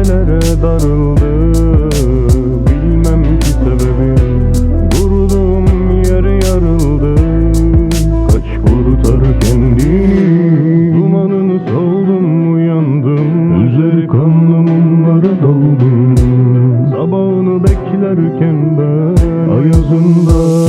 Nerelere darıldı. Bilmem ki sebebi Durdum yere yarıldı. Kaç kurtar kendini Dumanını savdum uyandım. Üzeri kanlı mumlara daldım Sabahını beklerken ben Ayazında